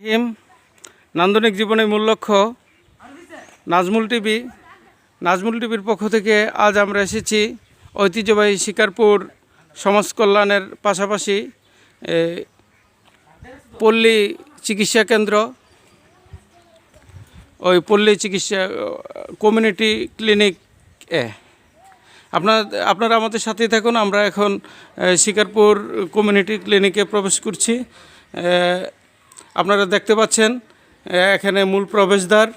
হিম নান্দনিক জীবনের মূল লক্ষ্য নাজমুল টিভি, নাজমুল টিভির পক্ষ থেকে আজ আমরা এসেছি ঐতিহ্যবাহী শিকারপুর সমাজ কল্যাণের পাশাপাশি পল্লী চিকিৎসা কেন্দ্র। ওই পল্লী চিকিৎসা, কমিউনিটি ক্লিনিক এ। আপনার, আপনারা আমাদের সাথেই থাকুন, আমরা এখন শিকারপুর কমিউনিটি ক্লিনিকে প্রবেশ করছি। আপনারা দেখতে পাচ্ছেন এখানে মূল প্রবেশদ্বার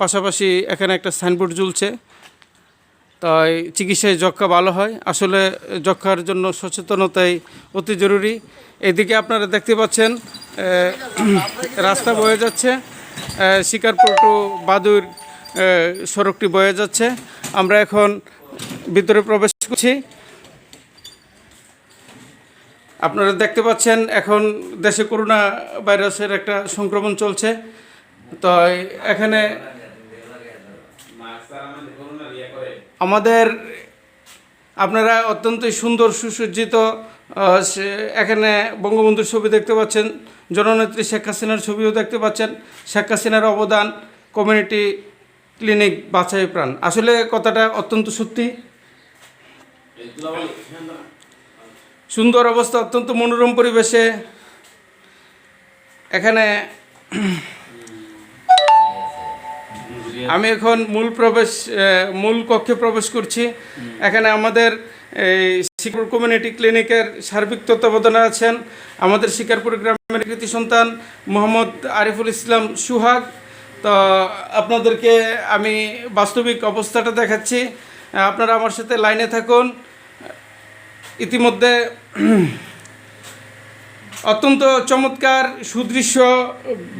পাশাপাশি এখানে একটা সাইনবোর্ড ঝুলছে। তাই চিকিৎসায় যক্ষা ভালো হয়। আসলে যক্ষার জন্য সচেতনতাই অতি জরুরি। এদিকে আপনারা দেখতে পাচ্ছেন রাস্তা বয়ে যাচ্ছে শিকারপুর টু বাদুর সড়কটি বয়ে যাচ্ছে। আমরা এখন ভিতরে প্রবেশ করছি। আপনারা দেখতে পাচ্ছেন এখন দেশে করোনা ভাইরাসের একটা সংক্রমণ চলছে। তো এখানে আমাদের আপনারা অত্যন্ত সুন্দর, সুসজ্জিত এখানে বঙ্গবন্ধুর ছবি দেখতে পাচ্ছেন, জননেত্রী শেখ হাসিনার ছবিও দেখতে পাচ্ছেন। শেখ হাসিনার অবদান কমিউনিটি ক্লিনিক বাছাই প্রাণ। আসলে কথাটা অত্যন্ত সত্যি। সুন্দর অবস্থা, অত্যন্ত মনোরম পরিবেশে। এখানে আমি এখন মূল প্রবেশ মূল কক্ষে প্রবেশ করছি। এখানে আমাদের এই শিকারপুর কমিউনিটি ক্লিনিকের সার্বিক তত্ত্বাবধানে আছেন আমাদের শিকারপুর গ্রামের কৃতি সন্তান মোহাম্মদ আরিফুল ইসলাম সুহাগ। তো আপনাদেরকে আমি বাস্তবিক অবস্থাটা দেখাচ্ছি। আপনারা আমার সাথে লাইনে থাকুন। ইতিমধ্যে অত্যন্ত চমৎকার সুদৃশ্য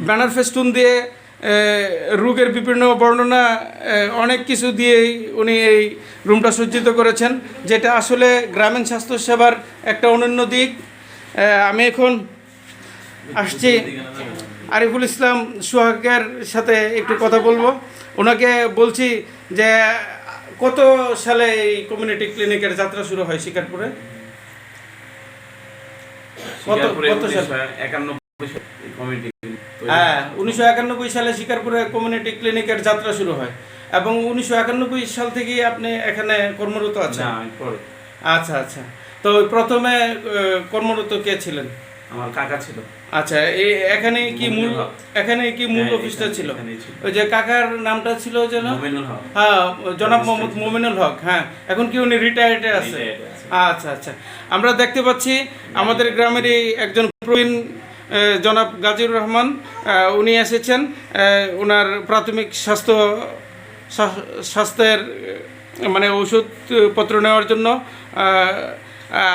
ব্যানার ফেস্টুন দিয়ে রোগের বিভিন্ন বর্ণনা অনেক কিছু দিয়েই উনি এই রুমটা সজ্জিত করেছেন, যেটা আসলে গ্রামীণ স্বাস্থ্যসেবার একটা অনন্য দিক। আমি এখন আসছি আরিফুল ইসলাম সোহাগের সাথে একটু কথা বলব। ওনাকে বলছি যে কত সালে এই কমিউনিটি ক্লিনিকের যাত্রা শুরু হয় শিকারপুরে? কত কত সালে? 1991 এই কমিটি তৈরি হ্যাঁ। উনিশশো একানব্বই সালে শিকারপুরে কমিউনিটি ক্লিনিকের যাত্রা শুরু হয়। এবং উনিশশো একানব্বই সাল থেকেই আপনি এখানে কর্মরত আছেন। আচ্ছা আচ্ছা। তো প্রথমে কর্মরত কে ছিলেন? আমার কাকা ছিল। আচ্ছা এই এখানে কি মূল মমিনুল এখানে কি মূল হ্যাঁ, অফিসটা ছিল? ওই যে কাকার নামটা ছিল যেন? মমিনুল হক। হ্যাঁ জনাব মোহাম্মদ মোমিনুল হক হ্যাঁ। এখন কি উনি রিটায়ার্ডে আছে? আচ্ছা আচ্ছা। আমরা দেখতে পাচ্ছি আমাদের গ্রামেরই একজন প্রবীণ জনাব গাজীর রহমান উনি এসেছেন ওনার প্রাথমিক স্বাস্থ্য স্বাস্থ্যের মানে ওষুধপত্র নেওয়ার জন্য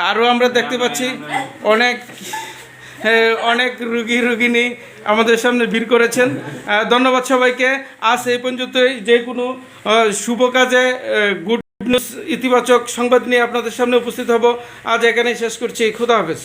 আরও আমরা দেখতে পাচ্ছি অনেক হ্যাঁ, অনেক রুগী রুগিনী আমাদের সামনে ভিড় করেছেন। ধন্যবাদ সবাইকে। আজ এই পর্যন্তই। যে কোনো শুভ কাজে গুড নিউজ, ইতিবাচক সংবাদ নিয়ে আপনাদের সামনে উপস্থিত হব। আজ এখানেই শেষ করছি। খুদা হাফেজ।